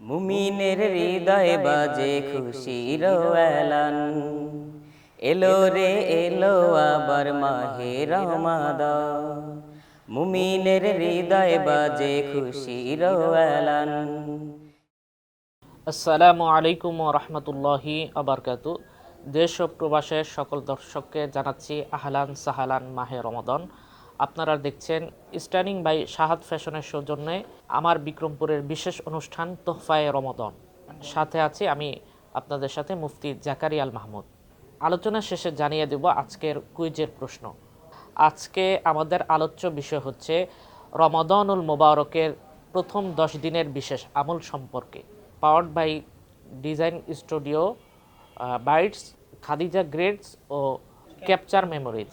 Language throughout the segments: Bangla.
মুমিনের হৃদয় বাজে খুশির এলান এলো রে এলো আবার মাহে রমাদান। মুমিনের হৃদয় বাজে খুশির এলান আসসালামু আলাইকুম রহমতুল্লাহি আবরকাত দেশ ও প্রবাসের সকল দর্শককে জানাচ্ছি আহলান সাহালান মাহে রমদন। আপনারা দেখছেন স্ট্যান্ডিং বাই শাহাদ ফ্যাশনের সৌজন্যে আমার বিক্রমপুরের বিশেষ অনুষ্ঠান তোহফায়ে রমদন সাথে আছি আমি আপনাদের সাথে মুফতি জাকারিয়াল মাহমুদ। আলোচনা শেষে জানিয়ে দেব আজকের কুইজের প্রশ্ন। আজকে আমাদের আলোচ্য বিষয় হচ্ছে রমাদানুল মোবারকের প্রথম দশ দিনের বিশেষ আমল সম্পর্কে। Powered by design studio bytes Khadija grades O capture memories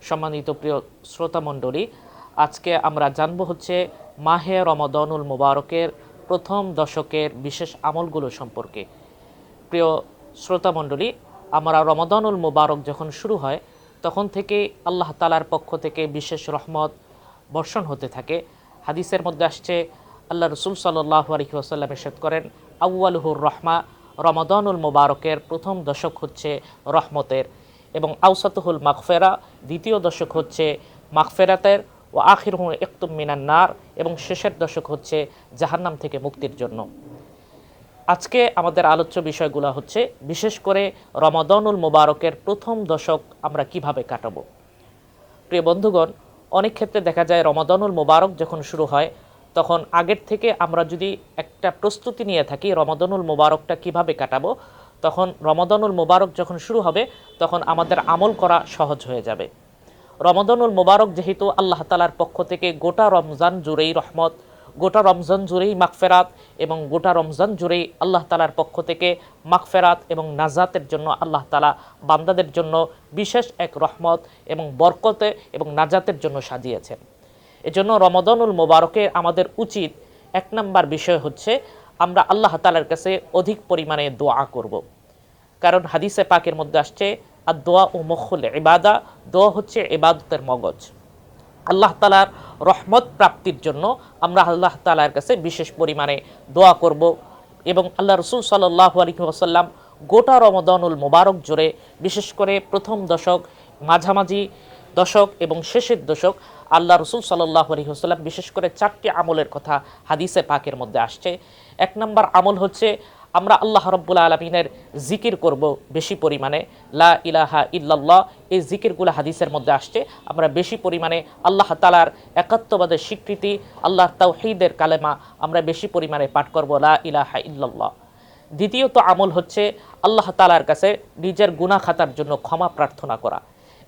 মিন সম্মানিত প্রিয় শ্রোতা মণ্ডলী আজকে আমরা জানব হচ্ছে মাহে রমাদানুল মুবারকের প্রথম দশকের বিশেষ আমলগুলো সম্পর্কে। প্রিয় শ্রোতা মণ্ডলী আমরা রমাদানুল মুবারক যখন শুরু হয়, তখন থেকে আল্লাহ তালার পক্ষ থেকে বিশেষ রহমত বর্ষণ হতে থাকে। হাদিসের মধ্যে আসছে, আল্লাহ রসুল সাল্লাহ আলহি আসাল্লাম এসেদ করেন, আউয়ালহুর রহমা, রমাদানুল মুবারকের প্রথম দশক হচ্ছে রহমতের। এবং আউসাতুহুল মাগফেরা, দ্বিতীয় দশক হচ্ছে মাগফেরাতের ও আখির হুঁ একতুম মিনান নার এবং শেষের দশক হচ্ছে জাহান্নাম থেকে মুক্তির জন্য। আজকে আমাদের আলোচ্য বিষয়গুলো হচ্ছে, বিশেষ করে রমাদনুল মোবারকের প্রথম দশক আমরা কীভাবে কাটাবো। প্রিয় বন্ধুগণ, অনেক ক্ষেত্রে দেখা যায় রমাদানুল মোবারক যখন শুরু হয়, তখন আগের থেকে আমরা যদি একটা প্রস্তুতি নিয়ে থাকি, রমাদানুল মোবারকটা কীভাবে কাটাবো তখন রমাদানুল মোবারক যখন শুরু হবে, তখন আমাদের আমল করা সহজ হয়ে যাবে। রমাদানুল মোবারক যেহেতু আল্লাহ তালার পক্ষ থেকে গোটা রমজান জুড়েই রহমত, গোটা রমজান জুড়েই মাগফেরাত এবং গোটা রমজান জুড়েই আল্লাহ তালার পক্ষ থেকে মাগফেরাত এবং নাজাতের জন্য আল্লাহ তালা বান্দাদের জন্য বিশেষ এক রহমত এবং বরকতে এবং নাজাতের জন্য সাজিয়েছেন। এজন্য রমাদানুল মোবারকে আমাদের উচিত এক নম্বর বিষয় হচ্ছে আমরা আল্লাহ তালার কাছে অধিক পরিমাণে দোয়া করব। কারণ হাদিসে পাকের মধ্যে আসছে আর দোয়া ও মখুল এবাদা দোয়া হচ্ছে ইবাদতের মগজ আল্লাহ তালার রহমত প্রাপ্তির জন্য আমরা আল্লাহ তালার কাছে বিশেষ পরিমাণে দোয়া করব এবং আল্লাহ রসুল সাল্লাহ আলহি আসাল্লাম গোটা রমদানুল মোবারক জোরে বিশেষ করে প্রথম দশক মাঝামাঝি দশক এবং শেষের দশক আল্লাহ রসুল সাল্লাহ আলহিহাস্লাম বিশেষ করে চারটি আমলের কথা হাদিসে পাকের মধ্যে আসছে। এক নম্বর আমল হচ্ছে, আমরা আল্লাহ রব্বুল্লা আলমিনের জিকির করব বেশি পরিমাণে। লা ইলাহা ইল্লাল্লাহ, এই জিকিরগুলো হাদিসের মধ্যে আসছে। আমরা বেশি পরিমাণে আল্লাহ তালার একাত্মবাদের স্বীকৃতি আল্লাহ তাওহিদের কালেমা আমরা বেশি পরিমাণে পাঠ করব, লা ইলাহা ইল্লাল্লাহ। দ্বিতীয়ত আমল হচ্ছে, আল্লাহ তালার কাছে নিজের গুনা খাতার জন্য ক্ষমা প্রার্থনা করা।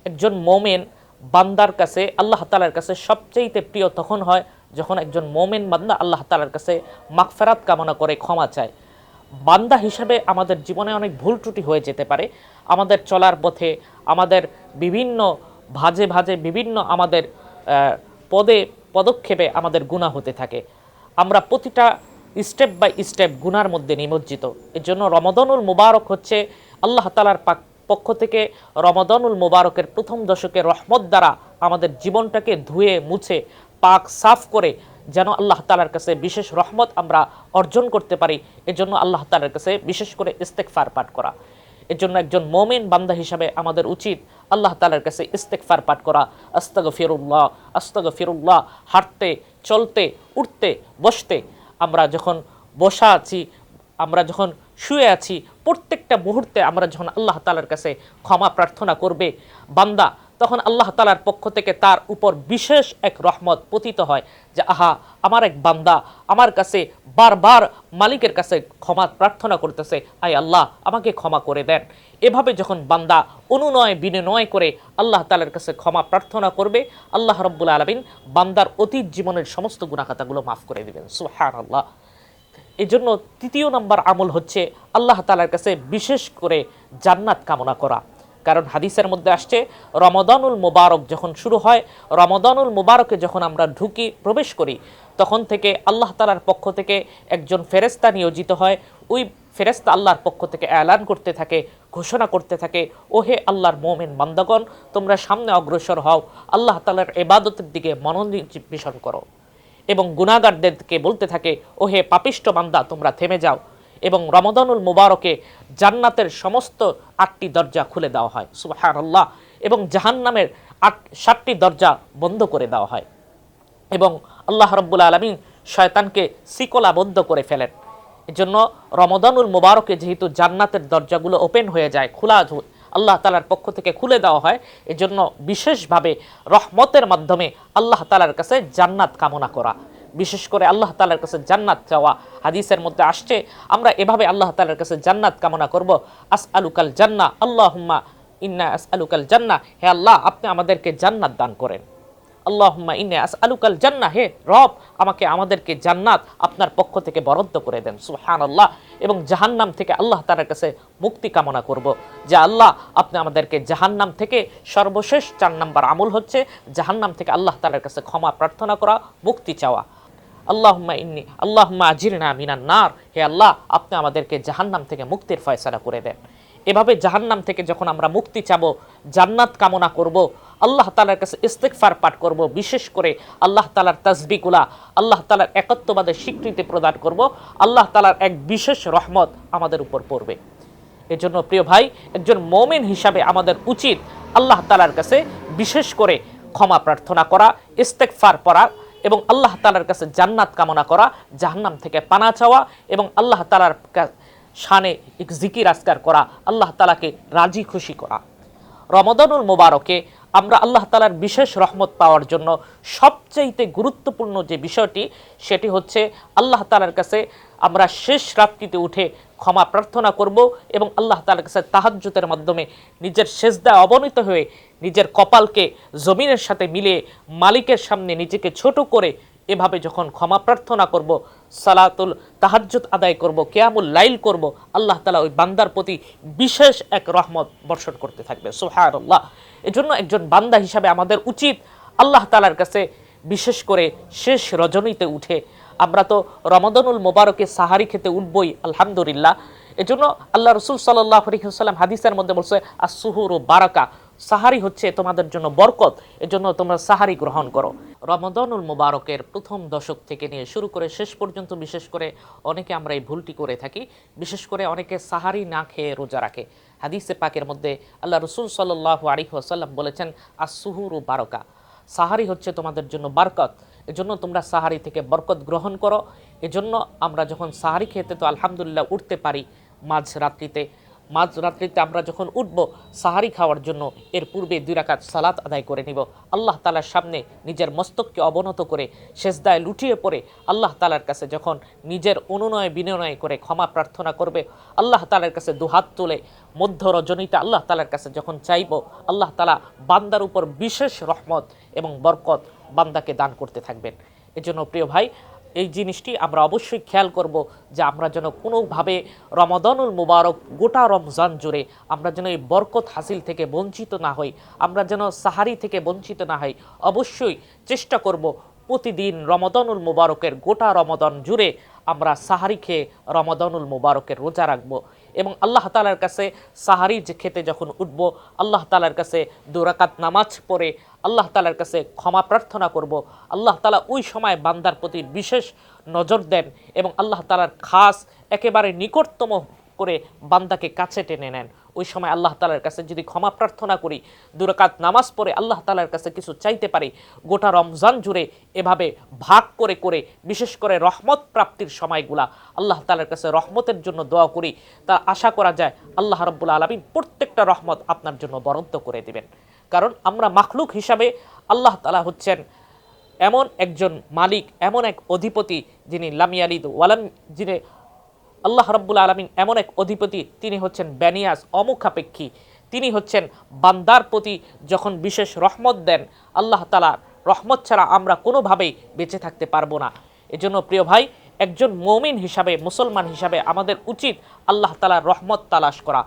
একজন মোমেন বান্দার কাছে, আল্লাহ তালার কাছে সবচেয়েতে প্রিয় তখন হয় যখন একজন মোমেন বান্দা আল্লাহ তালার কাছে মাগফেরাত কামনা করে ক্ষমা চায়। বান্দা হিসাবে আমাদের জীবনে অনেক ভুল ত্রুটি হয়ে যেতে পারে। আমাদের চলার পথে, আমাদের বিভিন্ন ভাজে ভাজে বিভিন্ন আমাদের পদে, পদক্ষেপে আমাদের গুণা হতে থাকে। আমরা প্রতিটা স্টেপ বাই স্টেপ গুনার মধ্যে নিমজ্জিত। এর জন্য রমদনুল মুবারক হচ্ছে আল্লাহ তালার পাক পক্ষ থেকে রমদনুল মুবারকের প্রথম দশকের রহমত দ্বারা আমাদের জীবনটাকে ধুয়ে মুছে, পাক সাফ করে যেন আল্লাহ তালার কাছে বিশেষ রহমত আমরা অর্জন করতে পারি, এজন্য আল্লাহ তালার কাছে বিশেষ করে ইস্তেকফার পাঠ করা। এর জন্য একজন মোমিন বান্দা হিসাবে আমাদের উচিত আল্লাহ তালার কাছে ইস্তেকফার পাঠ করা। আস্তগ ফিরুল্লাহ আস্তগ ফিরুল্লাহ হাঁটতে, চলতে, উঠতে, বসতে। আমরা যখন বসা আছি, আমরা যখন শুয়ে আছি প্রত্যেকটা মুহূর্তে আমরা যখন আল্লাহ তালার কাছে ক্ষমা প্রার্থনা করবে, বান্দা, তখন আল্লাহ তালার পক্ষ থেকে তার উপর বিশেষ এক রহমত পতিত হয় যে, আহা, আমার এক বান্দা আমার কাছে বারবার মালিকের কাছে ক্ষমা প্রার্থনা করতেছে, আয় আল্লাহ, আমাকে ক্ষমা করে দেন। এভাবে যখন বান্দা অনুনয় বিনয় করে আল্লাহ তালার কাছে ক্ষমা প্রার্থনা করবে, আল্লাহ রব্বুল আলমিন বান্দার অতীত জীবনের সমস্ত গুণাখাতাগুলো মাফ করে দেবেন। সুহান আল্লাহ এই জন্য তৃতীয় নম্বর আমল হচ্ছে আল্লাহ তালার কাছে বিশেষ করে জান্নাত কামনা করা। কারণ হাদিসের মধ্যে আসছে, রমদানুল মুবারক যখন শুরু হয়, রমদানুল মুবারকে যখন আমরা ঢুকি, প্রবেশ করি, তখন থেকে আল্লাহ তালার পক্ষ থেকে একজন ফেরেস্তা নিয়োজিত হয়। ওই ফেরেস্তা আল্লাহর পক্ষ থেকে অ্যালান করতে থাকে, ঘোষণা করতে থাকে, ওহে আল্লাহর মোমেন বান্দাগণ, তোমরা সামনে অগ্রসর হও। আল্লাহ তালার এবাদতের দিকে মনোনিবেশন করো। এবং গুণাগারদেরকে বলতে থাকে, ওহে পাপিষ্ট বান্দা, তোমরা থেমে যাও। এবং রমদানুল মুবারকে জান্নাতের সমস্ত আটটি দরজা খুলে দেওয়া হয় সুবাহান আল্লাহ এবং জাহান্নামের আট, সাতটি দরজা বন্ধ করে দেওয়া হয়। এবং আল্লাহ রব্বুল আলমিন শয়তানকে শিকলাবদ্ধ করে ফেলেন। এজন্য রমদানুল মুবারকে যেহেতু জান্নাতের দরজাগুলো ওপেন হয়ে যায়, খোলা আল্লাহ তালার পক্ষ থেকে খুলে দেওয়া হয়। এজন্য বিশেষভাবে রহমতের মাধ্যমে আল্লাহ তালার কাছে জান্নাত কামনা করা। বিশেষ করে আল্লাহ তালার কাছে জান্নাত চাওয়া। হাদিসের মধ্যে আসছে, আমরা এভাবে আল্লাহ তালার কাছে জান্নাত কামনা করব। আস আলুকাল জান্না আল্লাহ হুম্মা ইন্না আস আলুকাল জান্না হে আল্লাহ, আপনি আমাদেরকে জান্নাত দান করেন। আল্লাহুম্মা ইন্নে আস আলুকাল জান্না হে রব, আমাকে আমাদেরকে জান্নাত আপনার পক্ষ থেকে বরাদ্দ করে দেন সুহান আল্লাহ এবং জাহান্নাম থেকে আল্লাহ তার কাছে মুক্তি কামনা করব। যে আল্লাহ, আপনি আমাদেরকে জাহান্নাম থেকে সর্বশেষ চার নাম্বার আমল হচ্ছে, জাহান্নাম থেকে আল্লাহ তালার কাছে ক্ষমা প্রার্থনা করা, মুক্তি চাওয়া। আল্লাহুম্মা ইন্নি, আল্লাহুম্মা আজিরনা মিনান নার, হে আল্লাহ, আপনি আমাদেরকে জাহান্নাম থেকে মুক্তির ফয়সালা করে দেন। এভাবে জাহান্নাম থেকে যখন আমরা মুক্তি চাবো, জান্নাত কামনা করব আল্লাহ তালার কাছে ইস্তেকফার পাঠ করব, বিশেষ করে আল্লাহ তালার তসবিগুলা আল্লাহ তালার একত্ববাদের স্বীকৃতি প্রদান করব, আল্লাহ তালার এক বিশেষ রহমত আমাদের উপর পড়বে। এজন্য প্রিয় ভাই, একজন মমিন হিসাবে আমাদের উচিত আল্লাহ তালার কাছে বিশেষ করে ক্ষমা প্রার্থনা করা ইস্তেকফার পড়া এবং আল্লাহ তালার কাছে জান্নাত কামনা করা, জাহান্নাম থেকে পানা চাওয়া এবং আল্লাহ তালার শানে জিকির আজকার করা, আল্লাহ তালাকে রাজি খুশি করা। রমদানুল মোবারকে আমরা আল্লাহ তালার বিশেষ রহমত পাওয়ার জন্য সবচাইতে গুরুত্বপূর্ণ যে বিষয়টি, সেটি হচ্ছে আল্লাহ তালার কাছে আমরা শেষ রাত্রিতে উঠে ক্ষমা প্রার্থনা করব এবং আল্লাহ তালার কাছে তাহাজ্জুতের মাধ্যমে নিজের সেজদা অবনীত হয়ে নিজের কপালকে জমিনের সাথে মিলে মালিকের সামনে নিজেকে ছোট করে এভাবে যখন ক্ষমা প্রার্থনা করব, সালাতুল তাহাজ্জুদ আদায় করব, কেয়ামুল লাইল করব, আল্লাহ তালা ওই বান্দার প্রতি বিশেষ এক রহমত বর্ষণ করতে থাকবে। সোহার আল্লাহ এজন্য একজন বান্দা হিসাবে আমাদের উচিত আল্লাহ তালার কাছে বিশেষ করে শেষ রজনীতে উঠে, আমরা তো রমদানুল মোবারকে সাহারি খেতে উঠবই, আলহামদুলিল্লাহ। এজন্য আল্লাহ রসুল সাল্লাহ আলহিহাল্লাম হাদিসের মধ্যে বলছে আসুহুর ও বারাকা সাহারি হচ্ছে তোমাদের জন্য বরকত, এজন্য তোমরা সাহারি গ্রহণ করো। রমদানুল মুবারকের প্রথম দশক থেকে নিয়ে শুরু করে শেষ পর্যন্ত, বিশেষ করে অনেকে আমরা এই ভুলটি করে থাকি, বিশেষ করে অনেকে সাহারি না খেয়ে রোজা রাখে। হাদিসে পাকের মধ্যে আল্লাহ রসুল সাল্লাহ আলী আসাল্লাম বলেছেন আসুহুর ও বারকা। সাহারি হচ্ছে তোমাদের জন্য বারকত। এজন্য তোমরা সাহারি থেকে বরকত গ্রহণ করো। এজন্য আমরা যখন সাহারি খেতে তো আলহামদুলিল্লাহ উঠতে পারি মাঝ রাত্রিতে মাঝ রাত্রিতে আমরা যখন উঠব, সাহারি খাওয়ার জন্য এর পূর্বে দুই রাকাত সালাত আদায় করে নিব। আল্লাহ তালার সামনে নিজের মস্তককে অবনত করে শেষদায় লুটিয়ে পড়ে আল্লাহ তালার কাছে যখন নিজের অনুনয় বিনয় করে ক্ষমা প্রার্থনা করবে, আল্লাহ তালার কাছে দুহাত তুলে মধ্য রজনীতে আল্লাহ তালার কাছে যখন চাইব, আল্লাহ তালা বান্দার উপর বিশেষ রহমত এবং বরকত বান্দাকে দান করতে থাকবেন। এজন্য প্রিয় ভাই এই জিনিসটি আমরা অবশ্যই খেয়াল করব যে আমরা যেন কোনোভাবে রমাদানুল মুবারক গোটা রমজান জুড়ে আমরা যেন এই বরকত হাসিল থেকে বঞ্চিত না হই, আমরা যেন সাহারি থেকে বঞ্চিত না হই। অবশ্যই চেষ্টা করব প্রতিদিন রমদানুল মুবারকের গোটা রমদান জুড়ে আমরা সাহারি খেয়ে রমদানুল মুবারকের রোজা রাখব। এবং আল্লাহ তালার কাছে সাহারি যে খেতে যখন উঠব, আল্লাহ তালার কাছে দুরাকাত নামাজ পড়ে, আল্লাহ তালার কাছে ক্ষমা প্রার্থনা করব। আল্লাহ তালা ওই সময় বান্দার প্রতি বিশেষ নজর দেন এবং আল্লাহ তালার খাস একেবারে নিকটতম করে বান্দাকে কাছে টেনে নেন। ওই সময় আল্লাহ তালার কাছে যদি ক্ষমা প্রার্থনা করি, দুরাকাত নামাজ পড়ে আল্লাহ তালার কাছে কিছু চাইতে পারি, গোটা রমজান জুড়ে এভাবে ভাগ করে করে, বিশেষ করে রহমত প্রাপ্তির সময়গুলা আল্লাহ তালার কাছে রহমতের জন্য দোয়া করি, তা আশা করা যায় আল্লাহ রব্বুল আলমিন প্রত্যেকটা রহমত আপনার জন্য বরাদ্দ করে দিবেন। কারণ আমরা মাখলুক হিসাবে আল্লাহ তালা হচ্ছেন এমন একজন মালিক, এমন এক অধিপতি যিনি লামিয়ালিদ ওয়ালাম, যিনি আল্লাহ রব্বুল আলমিন এমন এক অধিপতি, তিনি হচ্ছেন ব্যানিয়াস অমুখাপেক্ষী। তিনি হচ্ছেন বান্দার প্রতি যখন বিশেষ রহমত দেন, আল্লাহ তালা রহমত ছাড়া আমরা কোনোভাবেই বেঁচে থাকতে পারব না। এজন্য প্রিয় ভাই, একজন মমিন হিসাবে, মুসলমান হিসাবে আমাদের উচিত আল্লাহ তালার রহমত তালাশ করা।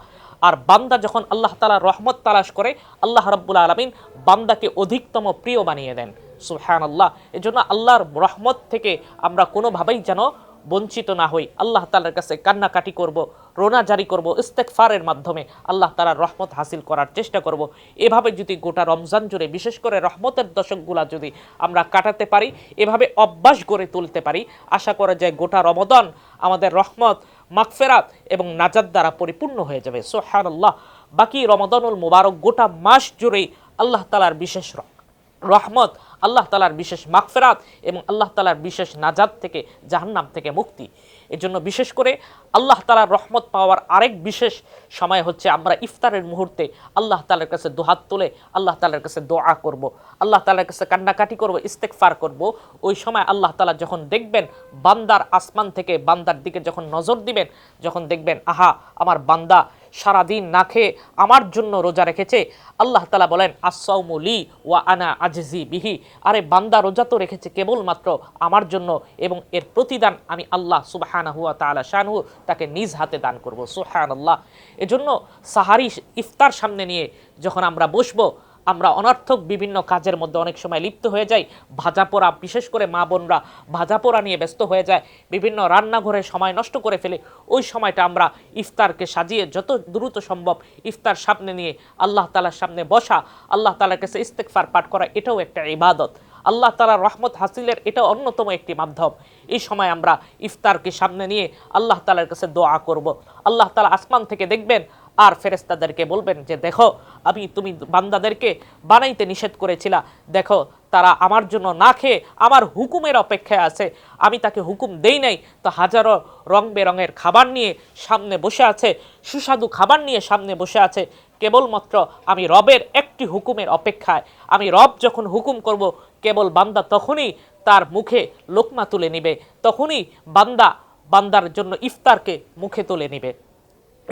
আর বান্দা যখন আল্লাহ তালার রহমত তালাশ করে, আল্লাহ রব্বুল আলমিন বান্দাকে অধিকতম প্রিয় বানিয়ে দেন। সুহান আল্লাহ এজন্য আল্লাহর রহমত থেকে আমরা কোনোভাবেই যেন বঞ্চিত না হই, আল্লাহ তালার কাছে কান্নাকাটি করব, রোনা জারি করব ইস্তেকফারের মাধ্যমে আল্লাহ তালার রহমত হাসিল করার চেষ্টা করব। এভাবে যদি গোটা রমজান জুড়ে, বিশেষ করে রহমতের দশকগুলা যদি আমরা কাটাতে পারি, এভাবে অভ্যাস গড়ে তুলতে পারি, আশা করা যায় গোটা রমদান আমাদের রহমত মাকফেরাত এবং নাজাদ দ্বারা পরিপূর্ণ হয়ে যাবে। সোহান আল্লাহ বাকি রমদানুল মুবারক গোটা মাস জুড়েই আল্লাহ তালার বিশেষ রহ- রহমত, আল্লাহ তালার বিশেষ মাগফেরাত এবং আল্লাহ তালার বিশেষ নাজাদ থেকে জাহান্নাম থেকে মুক্তি এজন্য বিশেষ করে আল্লাহ তালার রহমত পাওয়ার আরেক বিশেষ সময় হচ্ছে আমরা ইফতারের মুহূর্তে আল্লাহ তালার কাছে দোহাত তুলে, আল্লাহ তালার কাছে দোয়া করব। আল্লাহ তালার কাছে কান্নাকাটি করব ইস্তেকফার করব ওই সময় আল্লাহ তালা যখন দেখবেন বান্দার আসমান থেকে বান্দার দিকে যখন নজর দিবেন, যখন দেখবেন, আহা, আমার বান্দা সারাদিন না খেয়ে আমার জন্য রোজা রেখেছে। আল্লাহ তালা বলেন আসাউমুলি ওয়া আনা আজজি বিহি। আরে, বান্দা রোজা তো রেখেছে কেবলমাত্র আমার জন্য এবং এর প্রতিদান আমি আল্লাহ সুবাহান হুয়া তালা শাহু তাকে নিজ হাতে দান করব। সুহান আল্লাহ এজন্য সাহারি ইফতার সামনে নিয়ে যখন আমরা বসবো আমরা অনর্থক বিভিন্ন কাজের মধ্যে অনেক সময় লিপ্ত হয়ে যাই। ভাজা পোড়া বিশেষ করে মা বোনরা ভাজা পোড়া নিয়ে ব্যস্ত হয়ে যায়। বিভিন্ন রান্নাঘরে সময় নষ্ট করে ফেলে। ওই সময়টা আমরা ইফতারকে সাজিয়ে যত দ্রুত সম্ভব ইফতার সামনে নিয়ে আল্লাহ তালার সামনে বসা, আল্লাহ তালার কাছে ইস্তেকফার পাঠ করা, এটাও একটা ইবাদত। আল্লাহ তালার রহমত হাসিলের এটা অন্যতম একটি মাধ্যম। এই সময় আমরা ইফতারকে সামনে নিয়ে আল্লাহ তালার কাছে দোয়া করব। আল্লাহ তালা আসমান থেকে দেখবেন আর ফেরেস্তাদেরকে বলবেন যে, দেখো, আমি তুমি বান্দাদেরকে বানাইতে নিষেধ করেছিলা। দেখো, তারা আমার জন্য না খেয়ে আমার হুকুমের অপেক্ষায় আছে। আমি তাকে হুকুম দেই নাই। তো হাজারো রং বেরঙের খাবার নিয়ে সামনে বসে আছে, সুস্বাদু খাবার নিয়ে সামনে বসে আছে। কেবলমাত্র আমি রবের একটি হুকুমের অপেক্ষায়। আমি রব যখন হুকুম করব, কেবল বান্দা তখনই তার মুখে লোকমা তুলে নিবে। তখনই বান্দা বান্দার জন্য ইফতারকে মুখে তুলে নিবে।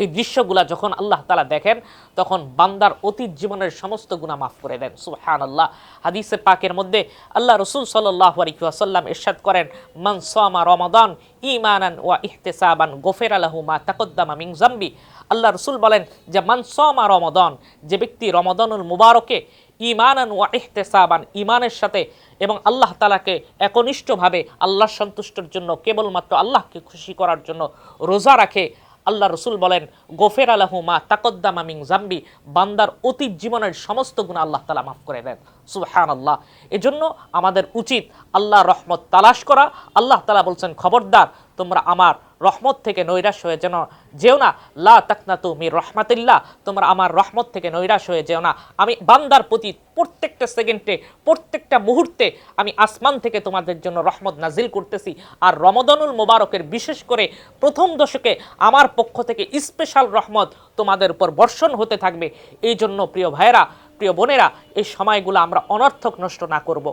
এই দৃশ্যগুলা যখন আল্লাহ তালা দেখেন, তখন বান্দার অতীত জীবনের সমস্ত গুণা মাফ করে দেন। সুহান আল্লাহ হাদিসে পাকের মধ্যে আল্লাহ রসুল সাল্লাহ আলিকাসাল্লাম ইরশাদ করেন, মান সামা রমাদান ইমানান ওয়া ইহতেসাবান গোফের আলাহু মা তাকদ্দামা মিং জাম্বি আল্লাহ রসুল বলেন যে, মান সামা রমাদান, যে ব্যক্তি রমাদানুল মুবারকে ইমানান ওয়া ইহতেসাবান ইমানের সাথে এবং আল্লাহ তালাকে একনিষ্ঠভাবে আল্লাহ সন্তুষ্টর জন্য কেবলমাত্র আল্লাহকে খুশি করার জন্য রোজা রাখে আল্লাহ রসুল বলেন, গোফের আলাহু মা তাকদ্দা মামিং জাম্বি বান্দার অতীত জীবনের সমস্ত গুণ আল্লাহ তালা মাফ করে দেন। সুহান আল্লাহ এজন্য আমাদের উচিত আল্লাহ রহমত তালাশ করা। আল্লাহ তালা বলছেন, খবরদার, তোমরা আমার রহমত থেকে নৈরাশ হয়ে যেন যেও না। লা তাকনা তুমি রহমাতিল্লাহ, তোমরা আমার রহমত থেকে নৈরাশ হয়ে যেও না। আমি বান্দার প্রতি প্রত্যেকটা সেকেন্ডে, প্রত্যেকটা মুহূর্তে আমি আসমান থেকে তোমাদের জন্য রহমত নাজিল করতেছি। আর রমদানুল মোবারকের বিশেষ করে প্রথম দশকে আমার পক্ষ থেকে স্পেশাল রহমত তোমাদের উপর বর্ষণ হতে থাকবে। এই জন্য প্রিয় ভাইয়েরা, প্রিয় বোনেরা, এই সময়গুলো আমরা অনর্থক নষ্ট না করব।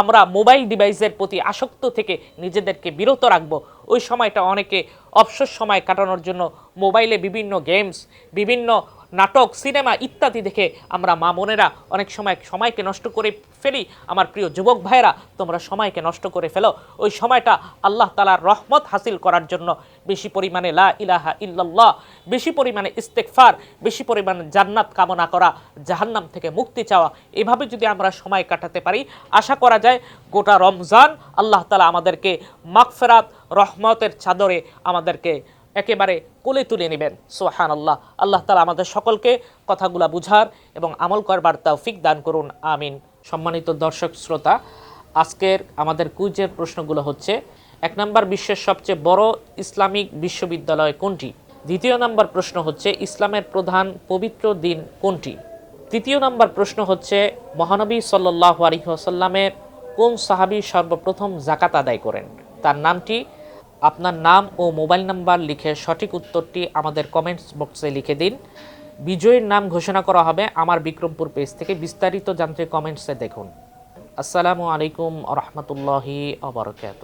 আমরা মোবাইল ডিভাইসের প্রতি আসক্ত থেকে নিজেদেরকে বিরত রাখব। ওই সময়টা অনেকে অবসর সময় কাটানোর জন্য মোবাইলে বিভিন্ন গেমস, বিভিন্ন নাটক, সিনেমা ইত্যাদি দেখে আমরা মা বোনেরা অনেক সময় সময়কে নষ্ট করে ফেলি। আমার প্রিয় যুবক ভাইয়েরা, তোমরা সময়কে নষ্ট করে ফেলো। ওই সময়টা আল্লাহ তালার রহমত হাসিল করার জন্য বেশি পরিমাণে লা ইলাহা ইল্লাল্লাহ, বেশি পরিমাণে ইস্তেকফার বেশি পরিমাণে জান্নাত কামনা করা, জাহান্নাম থেকে মুক্তি চাওয়া, এভাবে যদি আমরা সময় কাটাতে পারি, আশা করা যায় গোটা রমজান আল্লাহ তালা আমাদেরকে মাগফেরাত, রহমতের চাদরে আমাদেরকে একেবারে কোলে তুলে নেবেন। সোহান আল্লাহ আল্লাহ তালা আমাদের সকলকে কথাগুলা বুঝার এবং আমল করবার তৌফিক দান করুন, আমিন। সম্মানিত দর্শক, শ্রোতা, আজকের আমাদের কুইজের প্রশ্নগুলো হচ্ছে, এক নম্বর বিশ্বের সবচেয়ে বড় ইসলামিক বিশ্ববিদ্যালয় কোনটি? দ্বিতীয় নম্বর প্রশ্ন হচ্ছে, ইসলামের প্রধান পবিত্র দিন কোনটি? তৃতীয় নম্বর প্রশ্ন হচ্ছে, মহানবী সাল্লাহ আলহিহাসাল্লামের কোন সাহাবি সর্বপ্রথম জাকাত আদায় করেন? তার নামটি আপনার নাম ও মোবাইল নাম্বার লিখে সঠিক উত্তরটি আমাদের কমেন্টস বক্সে লিখে দিন। বিজয়ীর নাম ঘোষণা করা হবে আমার বিক্রমপুর পেজ থেকে। বিস্তারিত জানতে কমেন্টসে দেখুন। আসসালামু আলাইকুম রহমতুল্লাহি আবরকাত